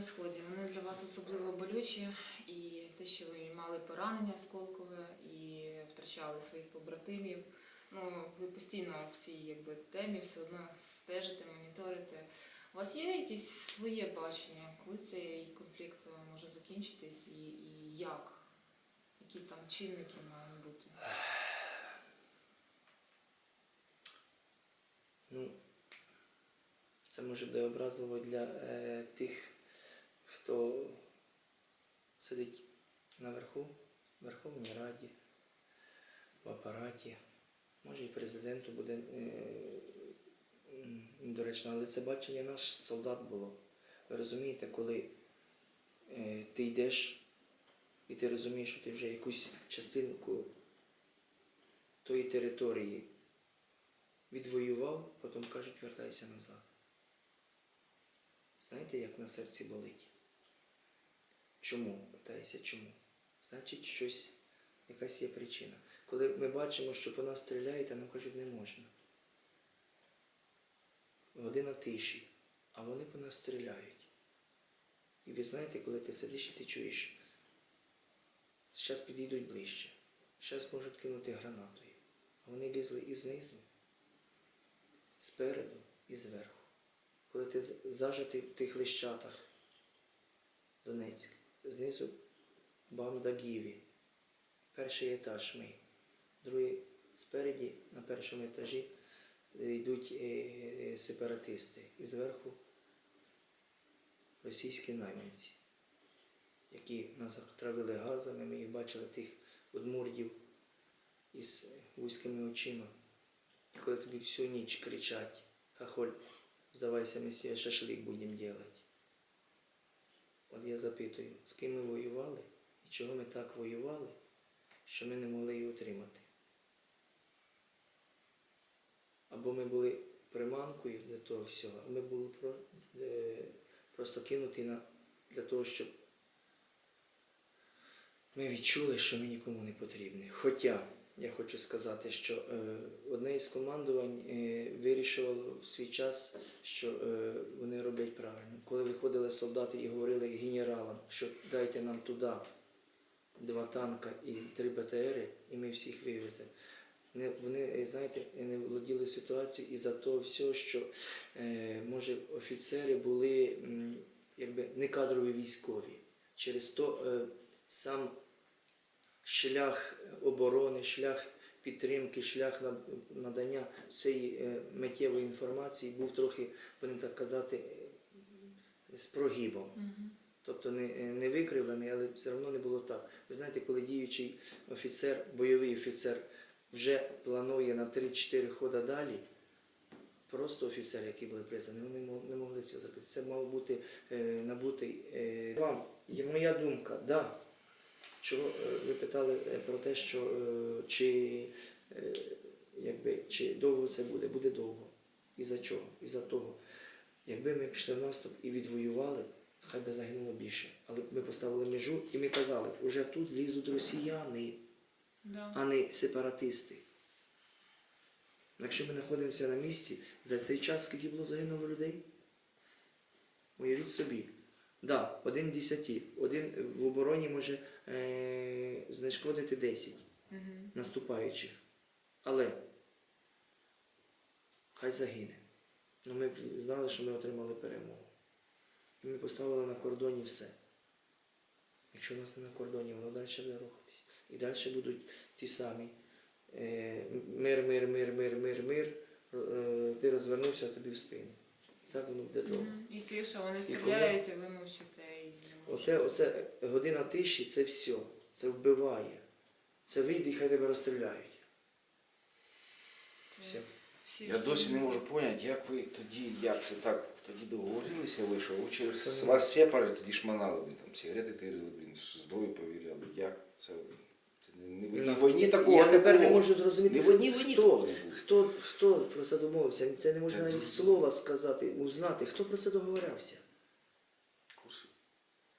Сході вони для вас особливо болючі, і те, що ви мали поранення осколкове і втрачали своїх побратимів. Ну, ви постійно в цій якби, темі все одно стежите, моніторите. У вас є якесь своє бачення, коли цей конфлікт е, може закінчитись і, і як? Які там чинники мають бути? Ну, це може буде образливо для е, тих, хто сидить наверху, в Верховній Раді, в апараті. Може і президенту буде недоречно, але це бачення наш солдат було. Ви розумієте, коли е, ти йдеш і ти розумієш, що ти вже якусь частинку тої території відвоював, потім кажуть, вертайся назад. Знаєте, як на серці болить? Чому? Питаєшся, чому? Значить, щось, якась є причина. Коли ми бачимо, що по нас стріляють, а нам кажуть, не можна. Година тиші, а вони по нас стріляють. І ви знаєте, коли ти сидиш і ти чуєш, зараз підійдуть ближче, зараз можуть кинути гранатою. А вони лізли і знизу, спереду і зверху. Коли ти з- зажатий в тих лищатах, Донецьк, знизу банда Гіві, перший етаж ми, другий спереді на першому етажі е, йдуть е, е, сепаратисти, і зверху російські найманці, які нас травили газами, ми їх бачили тих удмурдів із вузькими очима. І коли тобі всю ніч кричать, хахоль, здавайся, ми шашлик будемо делать. От я запитую, з ким ми воювали і чого ми так воювали, що ми не могли її утримати. Або ми були приманкою для того всього, а ми були е, просто кинуті на, для того, щоб ми відчули, що ми нікому не потрібні. Хоча я хочу сказати, що е, одне із командувань е, вирішувало в свій час, що е, вони роблять правильно. Коли виходили солдати і говорили генералам, що дайте нам туди два танка і три БТРи, і ми всіх вивеземо. Не, вони, е, знаєте, не володіли ситуацією із-за того всього, що е, може офіцери були якби не кадрові військові. Через то е, сам шлях оборони, шлях підтримки, шлях над- надання цієї е, миттєвої інформації був трохи, будемо так казати, е, з прогибом. Тобто не, е, не викривлений, але все одно не було так. Ви знаєте, коли діючий офіцер, бойовий офіцер вже планує на 3-4 хода далі, просто офіцери, які були призвані, вони не могли цього зробити. Це мав бути е, набутий е, вам. Моя думка, да. Чого е, ви питали е, про те, що е, чи, якби, чи довго це буде? Буде довго. І за чого? І за того. Якби ми пішли в наступ і відвоювали, хай би загинуло більше. Але ми поставили межу і ми казали, уже тут лізуть росіяни, Да. а не сепаратисти. Якщо ми знаходимося на місці, за цей час скільки було загинуло людей? Уявіть собі. Да, один десяті, один в обороні може е- знешкодити 10 Мгм. наступаючих. Але хай загине. Ну ми знали, що ми отримали перемогу. І ми поставили на кордоні все. Якщо у нас не на кордоні, воно далі буде рухатися. І далі будуть ті самі. Е, мир, мир, мир, мир, мир, мир. Е, ти розвернувся а тобі в спину. І так воно буде довго. І тиша, вони стріляють, а ви мовчите. І не Оце, оце година тиші це все. Це вбиває. Це вийде і хай тебе розстріляють. Все. Всі- Я всі- досі не можу поняти, як ви тоді, як це так, тоді договорилися, вийшов, ви через з вас сепари тоді шманали, блін, там сигарети тирили, блін, зброю повіряли. Не в одній такого Я не тепер не було. можу зрозуміти, Ні в одній війні хто, такого не було. хто, хто про це домовився. Це не можна навіть слова сказати, узнати. Хто про це договорявся?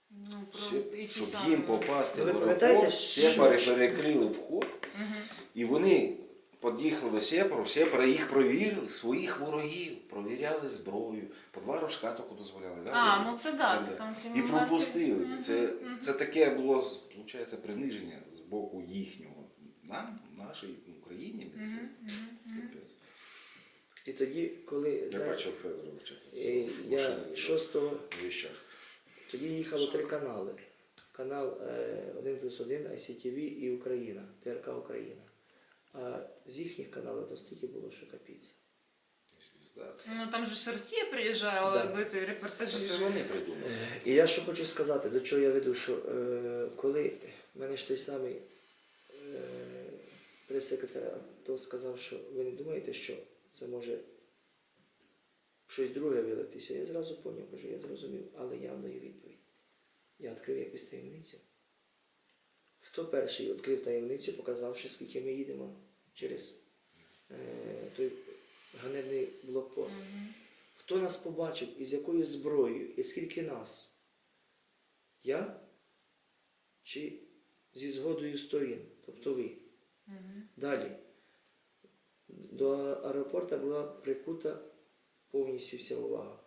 Ну, про які щоб саме- їм попасти ви в пам'ятаєте, аеропорт, що- сепари що- перекрили вход, і вони під'їхали до Сєпару, Сєпара їх провірили, своїх ворогів, провіряли зброю, по два рожка тільки дозволяли. Да, А, робити? ну це да, Так, це там ці І моменти. пропустили. Мгм, Це, мгм. це таке було, виходить, приниження боку їхнього. Нам, нашій Україні, це Мгм, мгм, мгм. капець. І тоді, коли Я знаєте, бачив Федоровича. е, я машині 6 в. Тоді їхало три канали. Канал е, 1 плюс 1, ICTV і Україна, ТРК Україна. А з їхніх каналів то стільки було, що капіться. Ну там же ж Росія приїжджала Да. робити Це, репортажі. це вони придумали. Е, І я що хочу сказати, до чого я веду, що е, коли в мене ж той самий е, прес-секретар то сказав, що ви не думаєте, що це може щось друге вилитися. Я зразу поняв, кажу, я зрозумів, але я вам даю відповідь. Я відкрив якусь таємницю. Хто перший відкрив таємницю, показавши, скільки ми їдемо через е, той ганебний блокпост? Хто нас побачив і з якою зброєю, і скільки нас? Я? Чи зі згодою сторін, тобто ви? Мгм. Далі. До аеропорту була прикута повністю вся увага.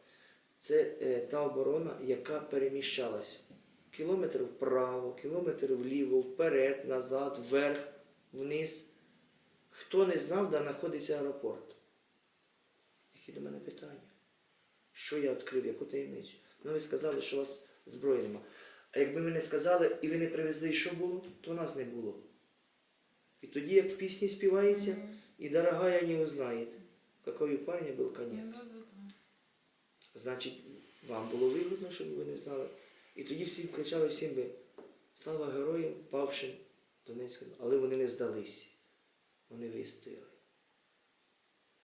Це е, та оборона, яка переміщалась. Кілометр вправо, кілометр вліво, вперед, назад, вверх, вниз. Хто не знав, де знаходиться аеропорт? Які до мене питання? Що я відкрив, яку таємницю? Ну, ви сказали, що у вас зброї нема. А якби ви не сказали і ви не привезли, що було, то нас не було. І тоді, як в пісні співається, і дорогая не узнает, какой у парня был конец. да, да, да. Значить, вам було вигідно, щоб ви не знали. І тоді всі кричали всім би слава героям, павшим Донецьким, але вони не здались. Вони вистояли.